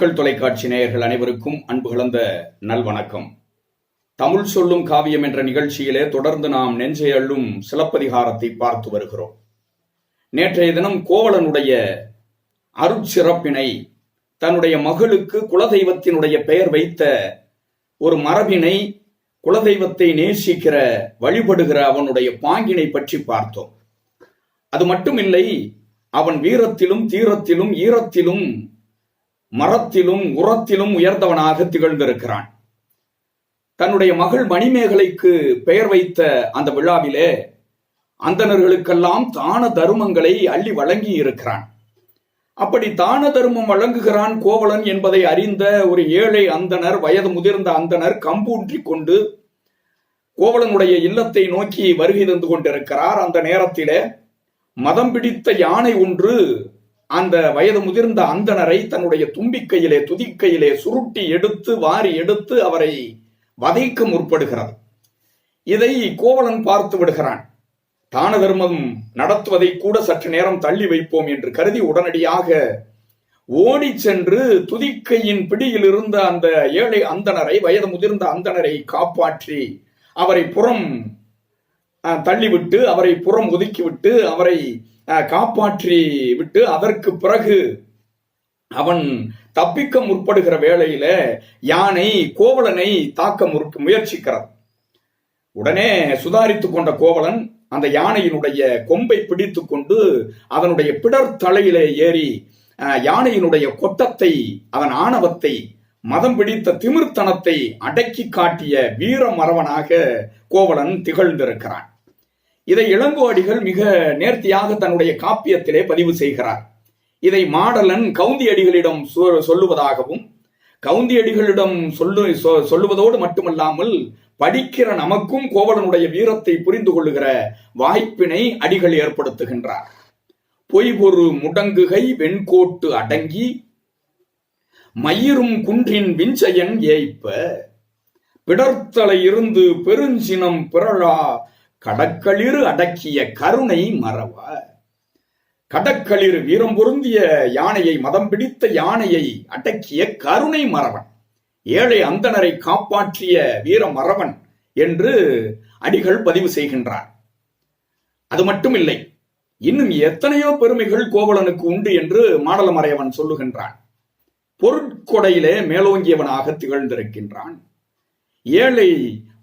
மக்கள் தொலைக்காட்சி நேயர்கள் அனைவருக்கும் அன்பு கலந்த நல்வணக்கம். தமிழ் சொல்லும் காவியம் என்ற நிகழ்ச்சியிலே தொடர்ந்து நாம் நெஞ்சை அள்ளும் சிலப்பதிகாரத்தை பார்த்து வருகிறோம். நேற்றைய தினம் கோவலனுடைய அருட்சிறப்பினை தன்னுடைய மகளுக்கு குலதெய்வத்தினுடைய பெயர் வைத்த ஒரு மரபினை குலதெய்வத்தை நேசிக்கிற வழிபடுகிற அவனுடைய பாங்கினை பற்றி பார்த்தோம். அது மட்டுமில்லை அவன் வீரத்திலும் தீரத்திலும் ஈரத்திலும் மரத்திலும் உரத்திலும் உயர்ந்தவனாக திகழ்ந்திருக்கிறான். தன்னுடைய மகள் மணிமேகலைக்கு பெயர் வைத்த அந்த விழாவிலே அந்தணர்களுக்கெல்லாம் தான தருமங்களை அள்ளி வழங்கி இருக்கிறான் அப்படி தான தர்மம் வழங்குகிறான் கோவலன் என்பதை அறிந்த ஒரு ஏழை அந்தனர் வயது முதிர்ந்த அந்தனர் கம்பூன்றி கொண்டு கோவலனுடைய இல்லத்தை நோக்கி வருகை தந்து கொண்டிருக்கிறார். அந்த நேரத்திலே மதம் பிடித்த யானை ஒன்று அந்த வயது முதிர்ந்த அந்தணரை தன்னுடைய தும்பிக்கையிலே துதிக்கையிலே சுருட்டி எடுத்து வாரி எடுத்து அவரை வதைக்க முற்படுகிறது. இதை கோவலன் பார்த்து விடுகிறான். தான தர்மம் நடத்துவதை கூட சற்று நேரம் தள்ளி வைப்போம் என்று கருதி உடனடியாக ஓடி சென்று துதிக்கையின் பிடியில் இருந்த அந்த ஏழை அந்தணரை வயது முதிர்ந்த அந்தணரை காப்பாற்றி அவரை புறம் தள்ளிவிட்டு அவரை புறம் ஒதுக்கிவிட்டு அவரை காப்பாற்றி விட்டு அதற்கு பிறகு அவன் தப்பிக்க முற்படுகிற வேளையில யானை கோவலனை தாக்க முற்ப உடனே சுதாரித்துக் கொண்ட கோவலன் அந்த யானையினுடைய கொம்பை பிடித்து கொண்டு அதனுடைய பிடர் தலையிலே ஏறி யானையினுடைய கொட்டத்தை அதன் ஆணவத்தை மதம் பிடித்த திமிர்த்தனத்தை அடக்கி காட்டிய வீர மறவனாக கோவலன் திகழ்ந்திருக்கிறான். இதை இளங்கோஅடிகள் மிக நேர்த்தியாக தன்னுடைய காப்பியத்திலே பதிவு செய்கிறார். இதை மாடலன் கவுந்தியடிகளிடம் சொ- சொல்லுவதாகவும் கவுந்தியடிகளிடம் சொல்லு சொ- சொல்லுவதோடு மட்டுமல்லாமல் படிக்கிற நமக்கும் கோவலனுடைய வீரத்தை புரிந்து கொள்ளுகிற வாய்ப்பினை அடிகள் ஏற்படுத்துகின்றார். பொய்பொரு முடங்குகை வெண்கோட்டு அடங்கி மயிரும் குன்றின் விஞ்சயன் ஏய்ப்ப பிடர்த்தலை இருந்து பெருஞ்சினம் பிறழா கடக்களிறு அடக்கிய கருணை மறவ. கடக்களிறு வீரம் பொருந்திய யானையை மதம் பிடித்த யானையை அடக்கிய கருணை மறவன். ஏழை அந்தணரை காப்பாற்றிய வீர மறவன் என்று அடிகள் பதிவு செய்கின்றார். அது மட்டுமில்லை இன்னும் எத்தனையோ பெருமைகள் கோவலனுக்கு உண்டு என்று மாடலமறையவன் சொல்லுகின்றான். பொருட்கொடையிலே மேலோங்கியவனாக திகழ்ந்திருக்கின்றான். ஏழை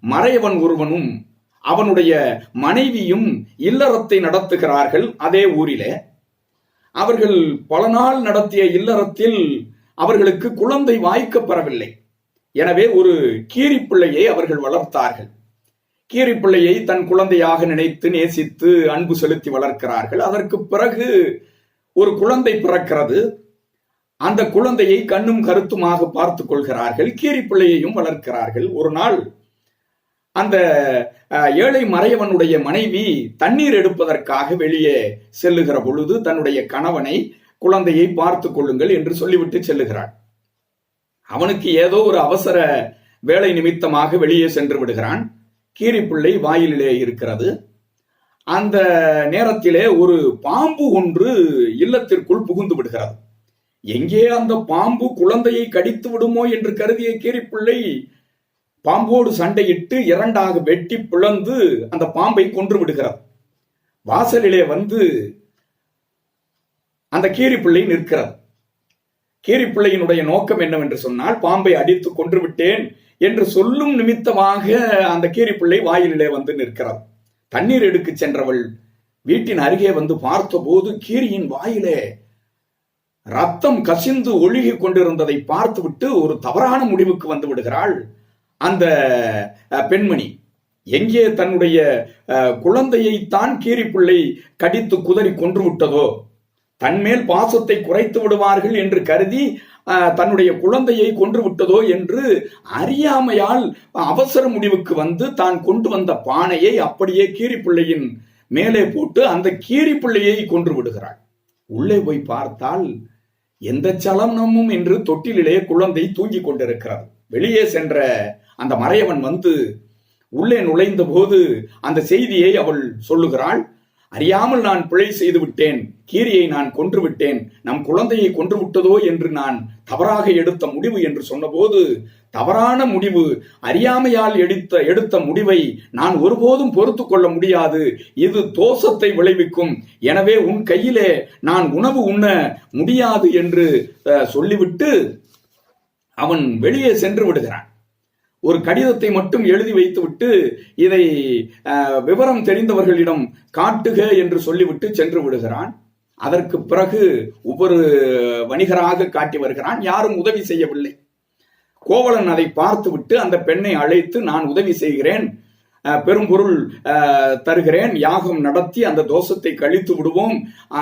மறையவன் ஒருவனும் அவனுடைய மனைவியும் இல்லறத்தை நடத்துகிறார்கள் அதே ஊரிலே. அவர்கள் பல நாள் நடத்திய இல்லறத்தில் அவர்களுக்கு குழந்தை வாய்க்கப்பெறவில்லை எனவே ஒரு கீரிப்பிள்ளையை அவர்கள் வளர்த்தார்கள். கீரிப்பிள்ளையை தன் குழந்தையாக நினைத்து நேசித்து அன்பு செலுத்தி வளர்க்கிறார்கள். அதற்கு பிறகு ஒரு குழந்தை பிறக்கிறது. அந்த குழந்தையை கண்ணும் கருத்துமாக பார்த்து கொள்கிறார்கள். கீரிப்பிள்ளையையும் வளர்க்கிறார்கள். ஒரு நாள் அந்த ஏழை மறையவனுடைய மனைவி தண்ணீர் எடுப்பதற்காக வெளியே செல்லுகிற பொழுது தன்னுடைய கணவனை குழந்தையை பார்த்துக் கொள்ளுங்கள் என்று சொல்லிவிட்டு செல்லுகிறாள். அவனுக்கு ஏதோ ஒரு அவசர வேலை நிமித்தமாக வெளியே சென்று விடுகிறான். கீரிப்பிள்ளை வாயிலிலே இருக்கிறது. அந்த நேரத்திலே ஒரு பாம்பு ஒன்று இல்லத்திற்குள் புகுந்து விடுகிறது. எங்கே அந்த பாம்பு குழந்தையை கடித்து விடுமோ என்று கருதிய கீரிப்பிள்ளை பாம்போடு சண்டையிட்டு இரண்டாக வெட்டி பிளந்து அந்த பாம்பை கொன்று விடுகிறார். வாசலிலே வந்து அந்த கீரிப்பிள்ளை நிற்கிறது கீரிப்பிள்ளையினுடைய நோக்கம் என்னவென்று சொன்னால் பாம்பை அடித்து கொன்று விட்டேன் என்று சொல்லும் நிமித்தமாக அந்த கீரிப்பிள்ளை வாயிலிலே வந்து நிற்கிறார். தண்ணீர் எடுக்க சென்றவள் வீட்டின் அருகே வந்து பார்த்தபோது கீரியின் வாயிலே ரத்தம் கசிந்து ஒழுகி கொண்டிருந்ததை பார்த்துவிட்டு ஒரு தவறான முடிவுக்கு வந்து விடுகிறாள். அந்த பெண்மணி எங்கே தன்னுடைய குழந்தையை தான் கீரிப்பிள்ளை கடித்து குதறி கொன்று விட்டதோ தன்மேல் பாசத்தை குறைத்து விடுவார்கள் என்று கருதி தன்னுடைய குழந்தையை கொன்று விட்டதோ என்று அறியாமையால் அவசர முடிவுக்கு வந்து தான் கொண்டு வந்த பானையை அப்படியே கீரிப்பிள்ளையின் மேலே போட்டு அந்த கீரிப்பிள்ளையை கொன்று விடுகிறாள். உள்ளே போய் பார்த்தால் எந்த சலனமும் என்று தொட்டிலிலே குழந்தை தூங்கிக் கொண்டிருக்கிறது. வெளியே சென்ற அந்த மறையவன் வந்து உள்ளே நுழைந்த போது அந்த செய்தியை அவள் சொல்லுகிறாள் அறியாமல் நான் பிழை செய்து விட்டேன் கீரியை நான் கொன்று விட்டேன் நம் குழந்தையை கொன்று விட்டதோ என்று நான் தவறாக எடுத்த முடிவு என்று சொன்னபோது தவறான முடிவு அறியாமையால் எடுத்த எடுத்த முடிவை நான் ஒருபோதும் பொறுத்து கொள்ள முடியாது இது தோஷத்தை விளைவிக்கும். எனவே உன் கையிலே நான் உணவு உண்ண முடியாது என்று சொல்லிவிட்டு அவன் வெளியே சென்று விடுகிறான். ஒரு கடிதத்தை மட்டும் எழுதி வைத்துவிட்டு இதை அஹ், விவரம் தெரிந்தவர்களிடம் காட்டுக என்று சொல்லிவிட்டு சென்று விடுகிறான். அதற்கு பிறகு ஒவ்வொரு வணிகராக காட்டி வருகிறான். யாரும் உதவி செய்யவில்லை. கோவலன் அதை பார்த்துவிட்டு அந்த பெண்ணை அழைத்து நான் உதவி செய்கிறேன். பெரும்பொருள் தருகிறேன். யாகம் நடத்தி அந்த தோஷத்தை கழித்து விடுவோம்.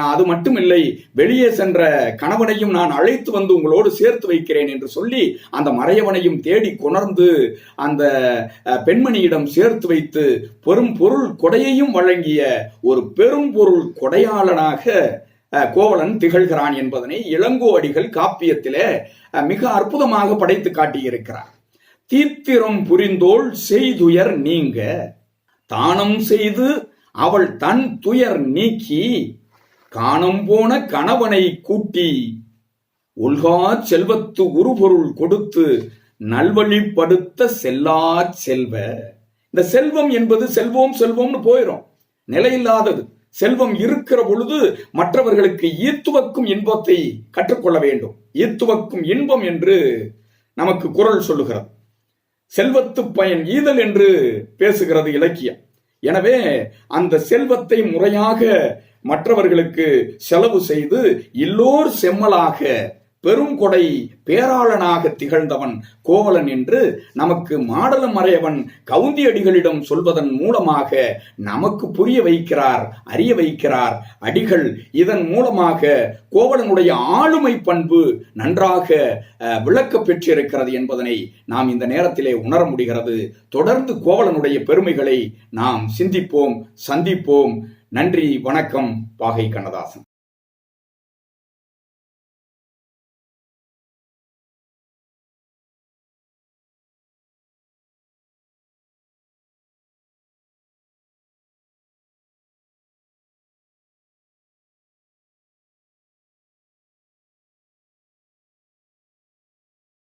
அது மட்டும் இல்லை வெளியே சென்ற கணவனையும் நான் அழைத்து வந்து உங்களோடு சேர்த்து வைக்கிறேன் என்று சொல்லி அந்த மறையவனையும் தேடி கொணர்ந்து அந்த பெண்மணியிடம் சேர்த்து வைத்து பெரும் பொருள் கொடையையும் வழங்கிய ஒரு பெரும் பொருள் கொடையாளனாக அஹ், கோவலன் திகழ்கிறான் என்பதனை இளங்கோ அடிகள் காப்பியத்திலே மிக அற்புதமாக படைத்து காட்டியிருக்கிறார். தீத்திரம் புரிந்தோள் செய்துயர் நீங்க. தானம் செய்து அவள் தன் துயர் நீக்கி காணம் போன கணவனை கூட்டி உல்கா செல்வத்து உருபொருள் கொடுத்து நல்வழிப்படுத்த செல்லா செல்வ. இந்த செல்வம் என்பது செல்வம் செல்வம்னு போயிடும் நிலையில்லாதது செல்வம் இருக்கிற பொழுது மற்றவர்களுக்கு ஈத்துவக்கும் இன்பத்தை கற்றுக்கொள்ள வேண்டும். ஈத்துவக்கும் இன்பம் என்று நமக்கு குரல் சொல்லுகிறது. செல்வத்து பயன் ஈதல் என்று பேசுகிறது இலக்கியம். எனவே அந்த செல்வத்தை முறையாக மற்றவர்களுக்கு செலவு செய்து எல்லோர் செம்மலாக பெருங்கொடை பேராளனாக திகழ்ந்தவன் கோவலன் என்று நமக்கு மாடலம் மறையவன் கவுந்தியடிகளிடம் சொல்வதன் மூலமாக நமக்கு புரிய வைக்கிறார் அறிய வைக்கிறார். அடிகள் இதன் மூலமாக கோவலனுடைய ஆளுமை பண்பு நன்றாக அஹ், விளக்கப் பெற்றிருக்கிறது என்பதனை நாம் இந்த நேரத்திலே உணர முடிகிறது. தொடர்ந்து கோவலனுடைய பெருமைகளை நாம் சிந்திப்போம் சந்திப்போம். நன்றி வணக்கம் பாகை கண்ணதாசன்.